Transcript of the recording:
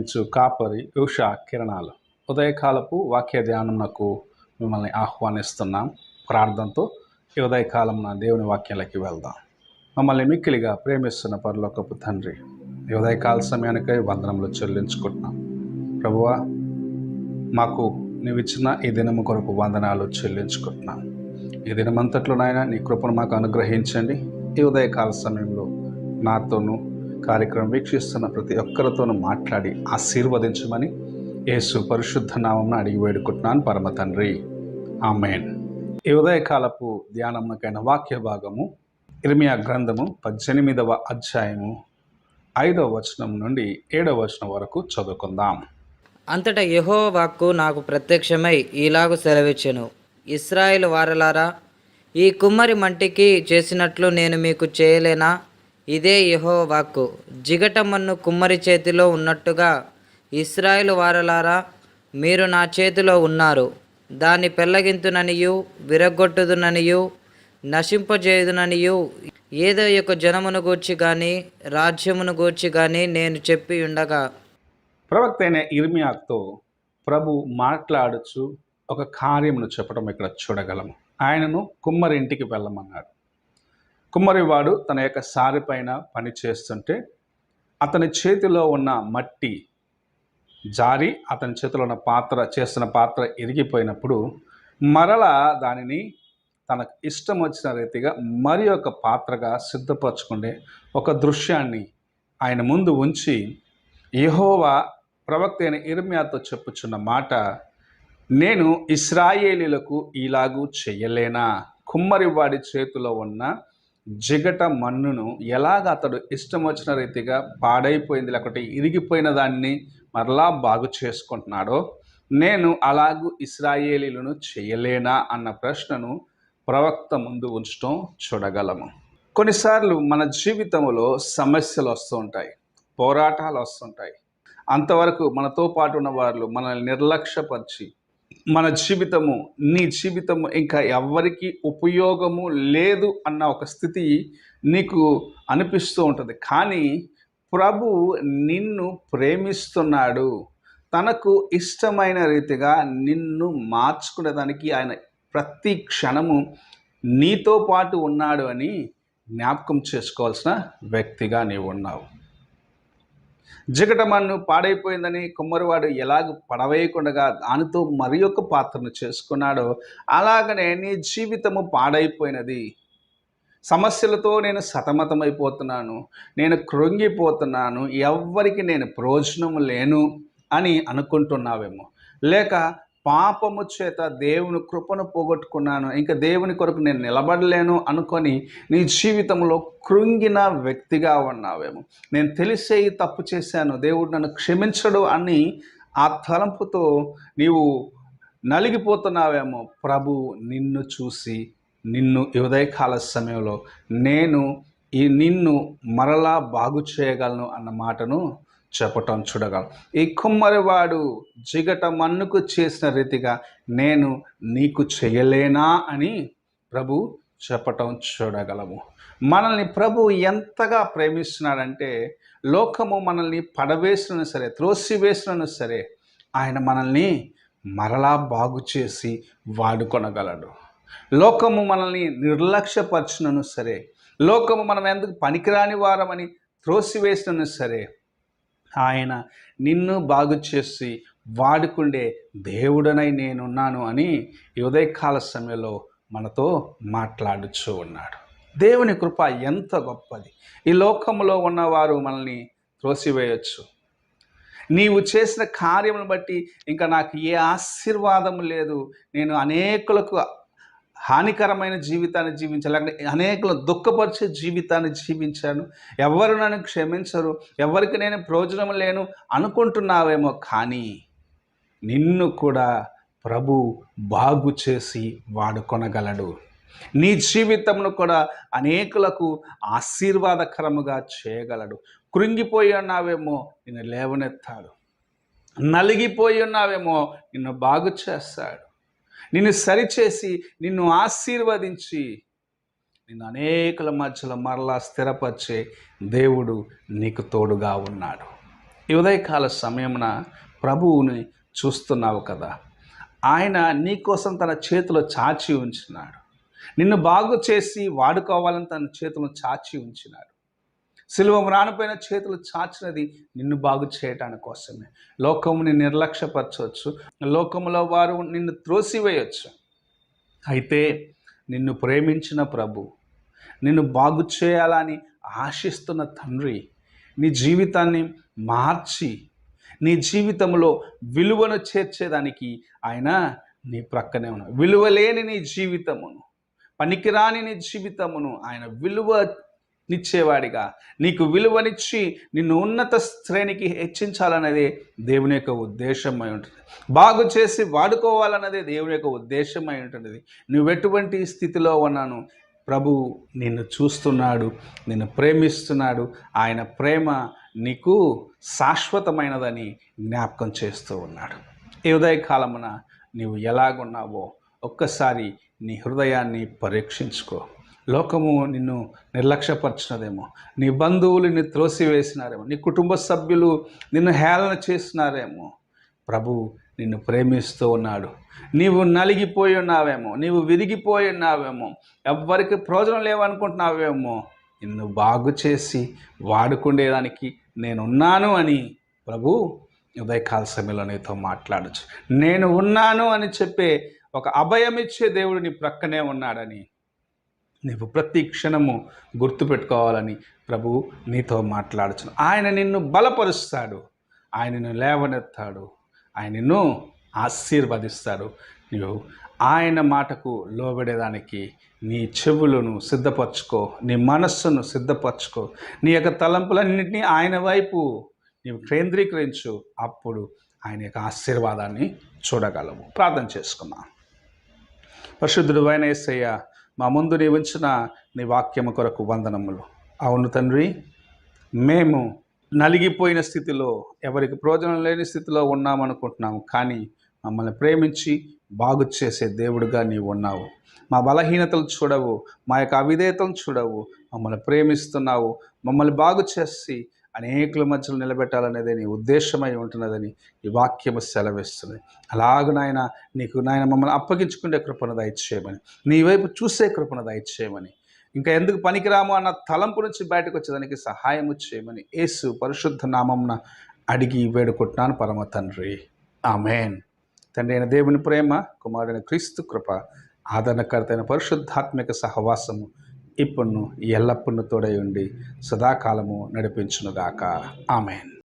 ప్రేమించు కాపరి ఉషా కిరణాలు. ఉదయకాలపు వాక్య ధ్యానంకు మిమ్మల్ని ఆహ్వానిస్తున్నాం. ప్రార్థనతో ఈ ఉదయకాలం దేవుని వాక్యాలకి వెళ్దాం. మమ్మల్ని మిక్కిలిగా ప్రేమిస్తున్న పరలోకపు తండ్రి ఈ ఉదయకాల సమయానికై వందనములు చెల్లించుకుంటున్నాం. ప్రభువా మాకు నీవిచ్చిన ఈ దినము కొరకు వందనాలు చెల్లించుకుంటున్నాం. ఈ దినమంతట్లో నాయన నీ కృపను మాకు అనుగ్రహించండి. ఈ ఉదయకాల సమయంలో నాతోనూ కార్యక్రమం వీక్షిస్తున్న ప్రతి ఒక్కరితోనూ మాట్లాడి ఆశీర్వదించమని యేసు పరిశుద్ధ నామం అడిగి వేడుకుంటున్నాను పరమ తండ్రి. ఆమెన్. ఈ ఉదయకాలపు ధ్యానమునకైన వాక్య భాగము ఇర్మియా గ్రంథము పద్దెనిమిదవ అధ్యాయము ఐదవ వచనం నుండి ఏడవ వచనం వరకు చదువుకుందాం. అంతటా యహో వాక్కు నాకు ప్రత్యక్షమై ఈలాగు సెలవిచ్చెను. ఇస్రాయేల్ వారలారా ఈ కుమ్మరి మంటికి చేసినట్లు నేను మీకు చేయలేనా? ఇదే యెహో వాక్కు జిగటమన్ను కుమ్మరి చేతిలో ఉన్నట్టుగా ఇస్రాయేల్ వారలారా మీరు నా చేతిలో ఉన్నారు. దాన్ని పెళ్ళగింతుననియు విరగొట్టుదుననియు నశింపజేయుదుననియు. ఏదో యొక్క జనమును గూర్చి కానీ రాజ్యమును గూర్చి కానీ నేను చెప్పి ఉండగా. ప్రవక్త అయిన ఇర్మియాక్తో ప్రభు మాట్లాడుచు ఒక కార్యమును చెప్పడం ఇక్కడ చూడగలము. ఆయనను కుమ్మరి ఇంటికి వెళ్ళమన్నాడు. కుమ్మరివాడు తన యొక్క సారి పైన పని చేస్తుంటే అతని చేతిలో ఉన్న మట్టి జారి అతని చేతిలో ఉన్న పాత్ర చేస్తున్న పాత్ర ఇరిగిపోయినప్పుడు మరలా దానిని తనకు ఇష్టం వచ్చిన రీతిగా మరి ఒక పాత్రగా సిద్ధపరచుకుండే ఒక దృశ్యాన్ని ఆయన ముందు ఉంచి యహోవా ప్రవక్త అయిన ఇర్మియాతో చెప్పుచున్న మాట నేను ఇస్రాయేలీలకు ఇలాగూ చెయ్యలేనా కుమ్మరివాడి చేతిలో ఉన్న జిగట మన్నును ఎలాగ అతడు ఇష్టం వచ్చిన రీతిగా పాడైపోయింది లేకపోతే ఇరిగిపోయిన దాన్ని మరలా బాగు చేసుకుంటున్నాడో? నేను అలాగూ ఇస్రాయేలీలను చేయలేనా? అన్న ప్రశ్నను ప్రవక్త ముందు ఉంచడం చూడగలము. కొన్నిసార్లు మన జీవితంలో సమస్యలు వస్తూ ఉంటాయి పోరాటాలు వస్తుంటాయి అంతవరకు మనతో పాటు ఉన్న వాళ్ళు మనల్ని నిర్లక్ష్యపరిచి మన జీవితము నీ జీవితము ఇంకా ఎవరికి ఉపయోగము లేదు అన్న ఒక స్థితి నీకు అనిపిస్తూ ఉంటుంది. కానీ ప్రభు నిన్ను ప్రేమిస్తున్నాడు. తనకు ఇష్టమైన రీతిగా నిన్ను మార్చుకునేదానికి ఆయన ప్రతి క్షణము నీతో పాటు ఉన్నాడు అని జ్ఞాపకం చేసుకోవాల్సిన వ్యక్తిగా నీవు ఉన్నావు జిగటమన్ను పాడైపోయిందని కుమ్మరివాడు ఎలాగ పడవేయకుండా దానితో మరి ఒక పాత్రను చేసుకున్నాడో అలాగనే నీ జీవితము పాడైపోయినది. సమస్యలతో నేను సతమతమైపోతున్నాను. నేను కృంగిపోతున్నాను. ఎవ్వరికి నేను ప్రయోజనం లేను అని అనుకుంటున్నావేమో. లేక పాపము చేత దేవుని కృపను పోగొట్టుకున్నాను. ఇంకా దేవుని కొరకు నేను నిలబడలేను అనుకొని నీ జీవితంలో కృంగిన వ్యక్తిగా ఉన్నావేమో. నేను తెలిసే ఈ తప్పు చేశాను. దేవుడు నన్ను క్షమించడు అని ఆ తలంపుతో నీవు నలిగిపోతున్నావేమో. ప్రభు నిన్ను చూసి నిన్ను ఉదయకాల సమయంలో నేను ఈ నిన్ను మరలా బాగు చేయగలను అన్న మాటను చెప్పటం చూడగలం ఈ కుమ్మరివాడు జిగట మన్నుకు చేసిన రీతిగా నేను నీకు చేయలేనా? అని ప్రభు చెప్పటం చూడగలము. మనల్ని ప్రభు ఎంతగా ప్రేమిస్తున్నాడంటే లోకము మనల్ని పడవేసిన సరే త్రోసివేసినా సరే ఆయన మనల్ని మరలా బాగు చేసి వాడుకొనగలడు. లోకము మనల్ని నిర్లక్ష్యపరచునను సరే లోకము మనం ఎందుకు పనికిరాని వారమని త్రోసివేసినను సరే ఆయన నిన్ను బాగు చేసి వాడుకుండే దేవుడనై నేనున్నాను అని ఉదయకాల సమయంలో మనతో మాట్లాడుచూ ఉన్నాడు. దేవుని కృప ఎంత గొప్పది. ఈ లోకంలో ఉన్నవారు మనల్ని త్రోసివేయచ్చు. నీవు చేసిన కార్యములను బట్టి ఇంకా నాకు ఏ ఆశీర్వాదం లేదు. నేను అనేకులకు హానికరమైన జీవితాన్ని జీవించాను లేకపోతే అనేకులు దుఃఖపరిచే జీవితాన్ని జీవించాను. ఎవరు నన్ను క్షమించరు? ఎవరికి నేను ప్రయోజనం లేను అనుకుంటున్నావేమో కానీ నిన్ను కూడా ప్రభు బాగు చేసి వాడుకొనగలడు నీ జీవితమును కూడా అనేకులకు ఆశీర్వాదకరముగా చేయగలడు. కృంగిపోయి ఉన్నావేమో నిన్ను లేవనెత్తాడు. నలిగిపోయి ఉన్నావేమో నిన్ను బాగు చేస్తాడు. నిన్ను సరిచేసి నిన్ను ఆశీర్వదించి నిన్ను అనేకుల మధ్యలో మరలా స్థిరపరిచే దేవుడు నీకు తోడుగా ఉన్నాడు. ఈ ఉదయకాల సమయమున ప్రభువుని చూస్తున్నావు కదా. ఆయన నీకోసం తన చేతిలో చాచి ఉంచినాడు. నిన్ను బాగు చేసి వాడుకోవాలని తన చేతులు చాచి ఉంచినాడు. సిలువ మ్రానిపైన చేతులు చాచినది నిన్ను బాగు చేయటానికి కోసమే. లోకముని నిర్లక్ష్యపరచవచ్చు. లోకములో వారు నిన్ను త్రోసివేయచ్చు. అయితే నిన్ను ప్రేమించిన ప్రభు నిన్ను బాగు చేయాలని ఆశిస్తున్న తండ్రి నీ జీవితాన్ని మార్చి నీ జీవితంలో విలువను చేర్చేదానికి ఆయన నీ ప్రక్కనే ఉన్నాడు. విలువ లేని నీ జీవితమును పనికిరాని నీ జీవితమును ఆయన విలువ నిచ్చేవాడిగా. నీకు విలువనిచ్చి నిన్ను ఉన్నత శ్రేణికి హెచ్చించాలన్నది దేవుని యొక్క ఉద్దేశమై ఉంటుంది బాగు చేసి వాడుకోవాలన్నదే దేవుని యొక్క ఉద్దేశమై ఉంటుంది నువ్వెటువంటి స్థితిలో ఉన్నాను? ప్రభు నిన్ను చూస్తున్నాడు నిన్ను ప్రేమిస్తున్నాడు. ఆయన ప్రేమ నీకు శాశ్వతమైనదని జ్ఞాపకం చేస్తూ ఉన్నాడు. ఈ ఉదయకాలమున నీవు ఎలాగున్నావో ఒక్కసారి నీ హృదయాన్ని పరీక్షించుకో. లోకము నిన్ను నిర్లక్ష్యపరిచినదేమో. నీ బంధువులు నిన్ను త్రోసివేసినారేమో. నీ కుటుంబ సభ్యులు నిన్ను హేళన చేసినారేమో. ప్రభు నిన్ను ప్రేమిస్తూ ఉన్నాడు. నీవు నలిగిపోయి ఉన్నావేమో. నీవు విరిగిపోయి ఉన్నావేమో. ఎవ్వరికి ప్రయోజనం లేవనుకుంటున్నావేమో. నిన్ను బాగు చేసి వాడుకునేదానికి నేనున్నాను అని ప్రభు ఉదయకాల సమయంలో నీతో మాట్లాడచ్చు నేను ఉన్నాను అని చెప్పే ఒక అభయమిచ్చే దేవుడు నీ ప్రక్కనే ఉన్నాడని నీవు ప్రతి క్షణము గుర్తుపెట్టుకోవాలని ప్రభు నీతో మాట్లాడుచును ఆయన నిన్ను బలపరుస్తాడు. ఆయన నిన్ను లేవనెత్తాడు. ఆయన నిన్ను ఆశీర్వదిస్తాడు. నీవు ఆయన మాటకు లోబడేదానికి నీ చెవులను సిద్ధపరచుకో నీ మనస్సును సిద్ధపరచుకో. నీ యొక్క తలంపులన్నింటినీ ఆయన వైపు నీవు కేంద్రీకరించు. అప్పుడు ఆయన యొక్క ఆశీర్వాదాన్ని చూడగలవు ప్రార్థన చేసుకున్నాం పరిశుద్ధుడు అయిన మా ముందు నీ ఉంచిన నీ వాక్యము కొరకు వందనములు. అవును తండ్రి మేము నలిగిపోయిన స్థితిలో ఎవరికి ప్రయోజనం లేని స్థితిలో ఉన్నామనుకుంటున్నాము కానీ మమ్మల్ని ప్రేమించి బాగు చేసే దేవుడుగా నీవు ఉన్నావు. మా బలహీనతలు చూడవు మా యొక్క అవిధేయతలు చూడవు మమ్మల్ని ప్రేమిస్తున్నావు మమ్మల్ని బాగు చేసి అనేకుల మధ్యలో నిలబెట్టాలనేది నీ ఉద్దేశమై ఉంటున్నదని ఈ వాక్యము సెలవిస్తుంది. అలాగ నాయన నీకు నాయన మమ్మల్ని అప్పగించుకునే కృపను దయచేయమని నీ వైపు చూసే కృపను దయచేయమని ఇంకా ఎందుకు పనికిరాము అన్న తలంపు నుంచి బయటకు వచ్చేదానికి సహాయము చేయమని యేసు పరిశుద్ధ నామంన అడిగి వేడుకుంటున్నాను పరమ తండ్రి. ఆమెన్. తండ్రి అయిన దేవుని ప్రేమ కుమారుడైన క్రీస్తు కృప ఆదరణకర్తైన పరిశుద్ధాత్మిక సహవాసము ఇప్పుడు ఎల్లప్పుడూ తోడై ఉండి సదాకాలము నడిపించునుగాక. ఆమెన్.